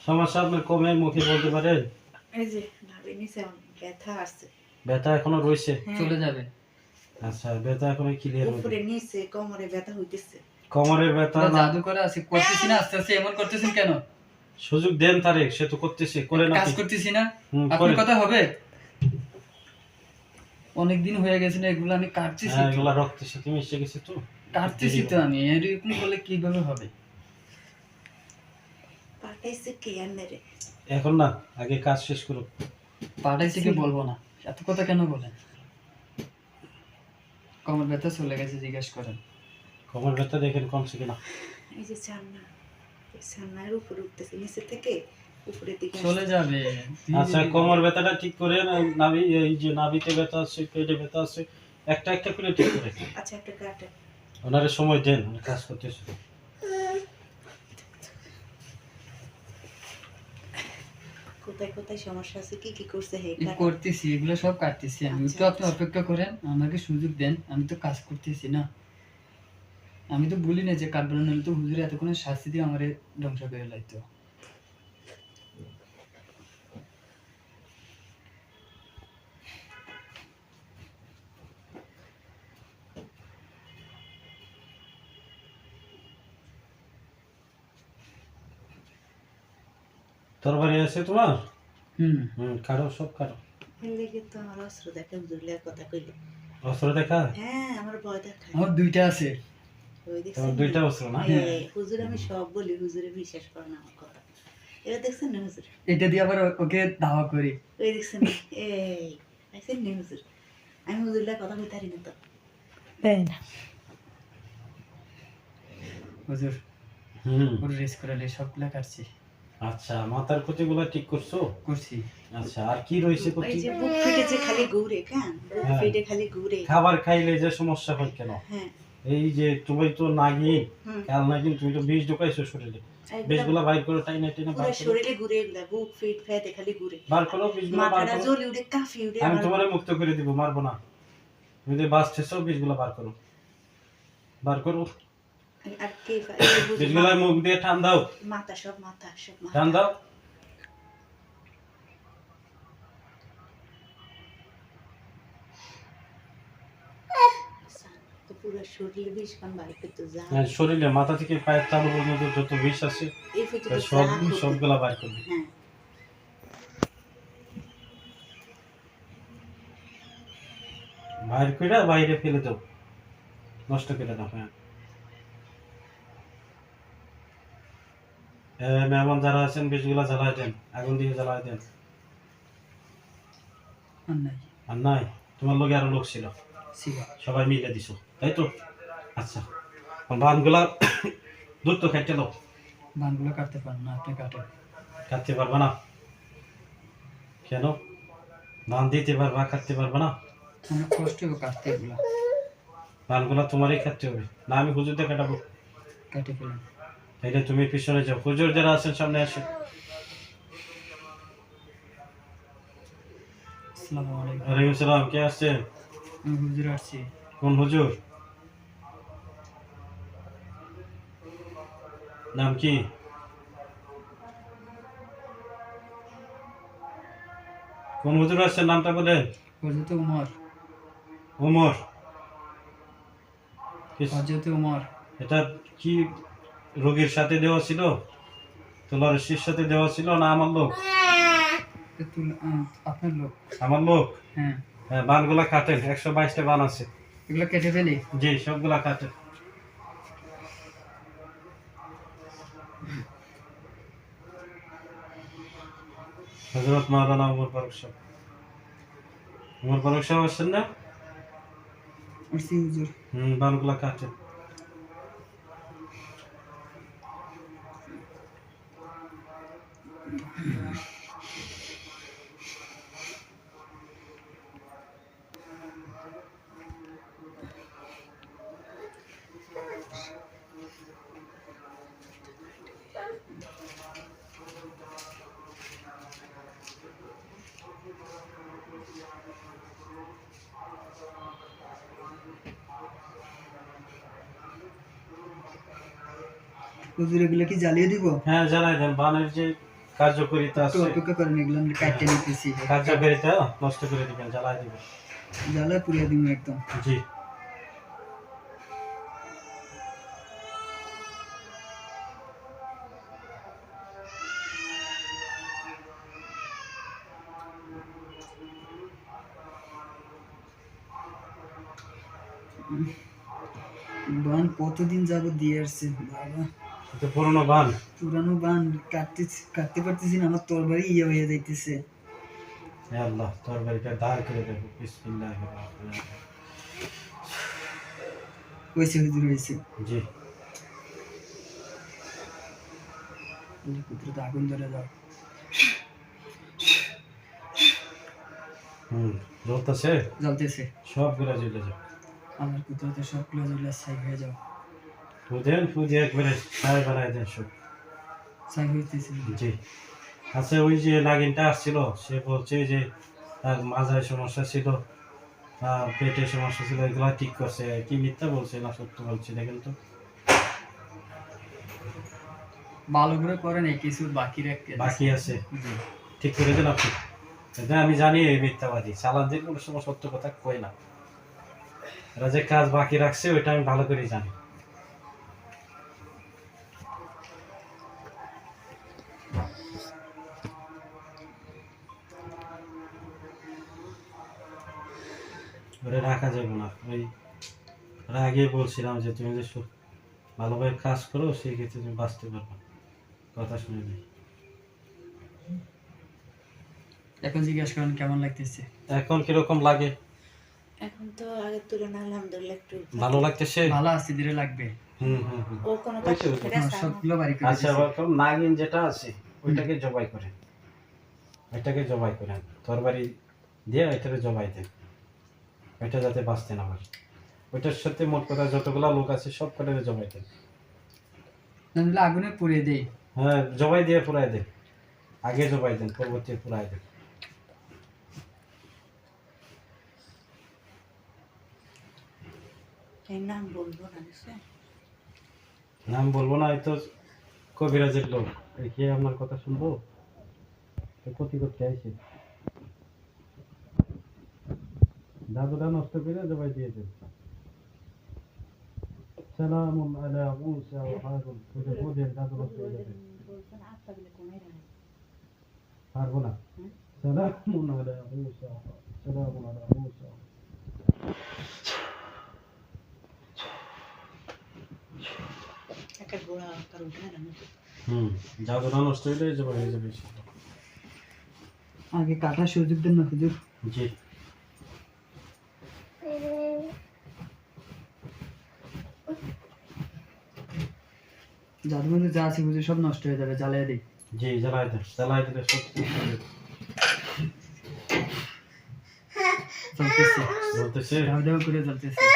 সমস্যা আপনার কমে মুখে বলতে পারেন? এই যে নাভি নিচে ব্যথা আছে ব্যথা এখনও রয়েছে? হ্যাঁ, চলে যাবে। আচ্ছা ব্যথা এখনও ক্লিয়ার উপরে নিচে কোমরে ব্যথা হইতেছে। কোমরের ব্যথা জাদু করে আছে। করতেছি না আস্তে আস্তে এমন করতেছেন কেন? সুযোগ দেন তারে সে তো করতেছে করে না কাজ করতেছি না। আপনার করে। কথা হবে? অনেকদিন হয়ে গেছে না এগুলো আমি কাটতেছি হ্যাঁ। এগুলা রক্তের সাথে মিশে গেছে তো। কাটতেছি তো আমি। এরকম করলে কীভাবে হবে? পাঠাইছে কে আন্দারে? এখন না আগে কাজ শেষ করো পাঠাইছি কি বলব না এত কথা কেন বলেন? কমর ব্যথা চলে গেছে জিজ্ঞেস করেন। কোমর ব্যথা দেখেন কমছে কিনা। এই যে ছান্না এই ছান্নার উপরে উঠতেছে নিচে থেকে উপরের দিকে চলে যাবে। আচ্ছা কোমর ব্যথাটা ঠিক করে নাভি এই যে নাভিতে ব্যথা আছে পেটে ব্যথা আছে একটা একটা করে ঠিক করে। আচ্ছা একটা কাটে। ওনারে সময় দেন উনি কাজ করতেছে। কোথায় কোথায় সমস্যা আছে কি কি করছে হে করতেছি এগুলো সব কাটতেছি আমি। আচ্ছা, তো আপনি আচ্ছা। অপেক্ষা করেন আমাকে সুযোগ দেন আমি তো কাজ করতেছি না। আমি তো বলি না যে কাটবো না নইলে তো হুজুরে এতক্ষণে শাস্তি দিয়ে আমার ধ্বংস করে লাইতো তরবারি আছে তোমার? হুম। হুম কাটো সব কাটো অস্ত্র দেখে কথা কইলে। অস্ত্র দেখা? হ্যাঁ আমার ভয় দেখায়। আমার দুইটা আছে। তোমার দুইটা অস্ত্র না? হুজুর আমি সব বলি হুজুরে বিশ্বাস করে না আমার কথা। এবার দেখছেন না হুজুর? এটা দিয়ে আবার ওকে দাওয়া করি। ওই দেখছেন? এই দেখছেন না হুজুর? আমি কথা কইতে পারি না তো। হুজুর হুম। রেস করালে সবগুলা কাটছি। আচ্ছা মাথার ক্ষতিগুলো ঠিক করছ? করছি। আচ্ছা আর কি রয়েছে ক্ষতি যে বুক ফেটে যে খালি ঘুরে কেন বুক হ্যাঁ। ফেটে খালি ঘুরে। খাবার খাইলে যে সমস্যা হয় কেন? হ্যাঁ। এই যে তুমি তো হুম। কাল নাগিন তুমি তো বিষ ঢুকাইছো শরীরে। একদম। বীজগুলো বাইর করো টাইনে টাইনে পুরো বার করো। শরীরে ঘুরে এগুলা বুক ফিট ফেটে খালি ঘুরে। বার করো বীজগুলো বার করো। জ্বলে উঠে কাফি উঠে আমি তোমারে মুক্ত করে দিব মারবো না। তুমি যে বাঁচতেছো বীজগুলো বার করো। বার করো। আর কে এই যে হুজুর বীজগুলো মুখ দিয়ে টান দাও। মাথা সব মাথা সব মাথা। টান দাও। পুরো শরীরে বিষ কান বাইরে করতে যা। হ্যাঁ, শরীরে মাথা থেকে পায়ের তালু পর্যন্ত যত বিষ আছে সব সবগুলা বার করবে। হ্যাঁ। বাইর করে বাইরে ফেলে দাও। নষ্ট করে দাও হ্যাঁ। মেহমান যারা আছেন বীজগুলা জ্বালায় দেন আগুন দিয়ে জ্বালায় দেন। আর নাই। তোমার লোকে আরও লোক ছিল। সবাই মিলে দিছো তাই তো? আচ্ছা বানগুলা দুধ তো খাইতে দাও। বানগুলো কাটতে পারেন না আপনি কাটেন। কাটতে পারবা না? কেন? বান দিতে পারবা কাটতে পারবা না? অনেক কষ্ট হবে কাটতে এগুলো। বানগুলা তোমারই খাটতে হবে। না আমি হুজুরতে কাটাবো। কাটে ফেলেন। তাইলে তুমি পিছনে যাও। হুজুর যারা আছেন সামনে আসে আসসালামু আলাইকুম। ওয়ালাইকুম সালাম কে আসছেন? হুজুর আসছি। কোন হুজুর? নাম কি? কোন হুজুর আসছেন? নামটা বলেন। উমর। কিস- হজরত উমর। এটা কি রোগীর সাথে দেওয়া ছিল? তোমার শির সাথে দেওয়া ছিল না আমার লোক? আপনার আমার লোক? হ্যাঁ। হ্যাঁ বানগুলা কাটেন একশো বাইশটা বান আছে। এগুলো কেটে ফেলি? জি সবগুলা কাটেন হজরত মাওলানা উমর ফারুক সাহেব। উমর ফারুক সাহেব আসছেন না? হুম বানগুলা কাটেন হুজুর এগুলো কি জ্বালিয়ে দিব হ্যাঁ জানাই দেন বানের যে কার্যকরিতা আছে। অপেক্ষা করেন এগুলো আমি কাটতে নিতেছি। কার্যকারিতা নষ্ট করে দিবেন জ্বালাই দিবেন। জ্বালা পুড়িয়ে দিব একদম। জি। বান কতদিন যাব দিয়ে আসছে? বাবা। এটা পুরনো বান। পুরানো বান কাটতে কাটতে পারতেছি না আমার তরবারি ইয়ে হয়ে যাইতেছে। হে আল্লাহ তরবারিটা দাঁড় করে দেবো। বিসমিল্লাহ হয়েছে হুজুর হয়েছে জি। কুতুরে আগুন ধরে যাও হুম জ্বলতেছে? জ্বলতেছে। সবগুলো জ্বলে যাবে। আমার কুতুরে তো সবগুলো জ্বলে ছাই হয়ে যাও। ফুদেন ফুদে একবারে ছায় বানায় দেন সব জি আচ্ছা ওই যে নাগিনটা আসছিল সে বলছে যে তার মাথায় সমস্যা ছিল আহ, পেটে সমস্যা ছিল এগুলো ঠিক করছে কি মিথ্যা বলছে না সত্য বলছে দেখেন তো ভালো করে করেন এই কিছু বাকি রাখতে বাকি আছে জি। ঠিক করে দেন আপনি এটা আমি জানি এই মিথ্যাবাদী চালানদের কোনো সময় সত্য কথা কই না এরা যে কাজ বাকি রাখছে ওইটা আমি ভালো করে জানি ওরে রাখা যাবে না। ওই আগে বলছিলাম যে তুমি যে ভালোভাবে কাজ করো সেই ক্ষেত্রে তুমি বাঁচতে পারবে। কথা শুনে নেই। এখন জিজ্ঞাসা করেন কেমন লাগতেছে? এখন কীরকম লাগে? এখন তো আগের তুলনায় আলহামদুলিল্লাহ একটু ভালো। লাগতেছে? ভালো আস্তে ধীরে লাগবে। হুম হুম হুম। ও কোনো করে। সবগুলো বাড়ি করে আচ্ছা এখন নাগিন যেটা আছে ওইটাকে জবাই করেন ওইটাকে জবাই করেন তরবারি দিয়ে ওইটাকে জবাই দেন। ওইটা যাতে বাঁচতে না পারে। ওইটার সাথে মোট কথা যতগুলা লোক আছে সব কটাকে জবাই দেন আগুনে পুড়িয়ে দেই। হ্যাঁ জবাই দিয়ে পুরাই দেন আগে জবাই দেন পরবর্তী পুরাই দেন। নাম বলব না? নাম বলব না হয়তো কবিরাজের লোক। এই কি আপনার কথা শুনব? তো ক্ষতি করতে আইসে দাদুটা নষ্ট করে জবাই দিয়ে দেন সালামুন আলা মুসা ওয়া হারুন ওদের ওদের দাদু নষ্ট করে দেন বলছেন আত্মা বলে কমে রাখে। পারব না হুম? সালামুন আলা মুসা সালামুন আলা মুসা একটা গোড়া কারও উঠে না হুম জাদুটা নষ্ট হইলে জবাই হয়ে যাবে আগে কাটা সুযোগ দেন না হুজুর জি যাদের মধ্যে যা আছে বুঝি সব নষ্ট হয়ে যাবে জ্বালিয়ে দিই জি জ্বালাই দেন জ্বালাই দিলে সব জ্বলতেছে ধাও করে চলতেছে।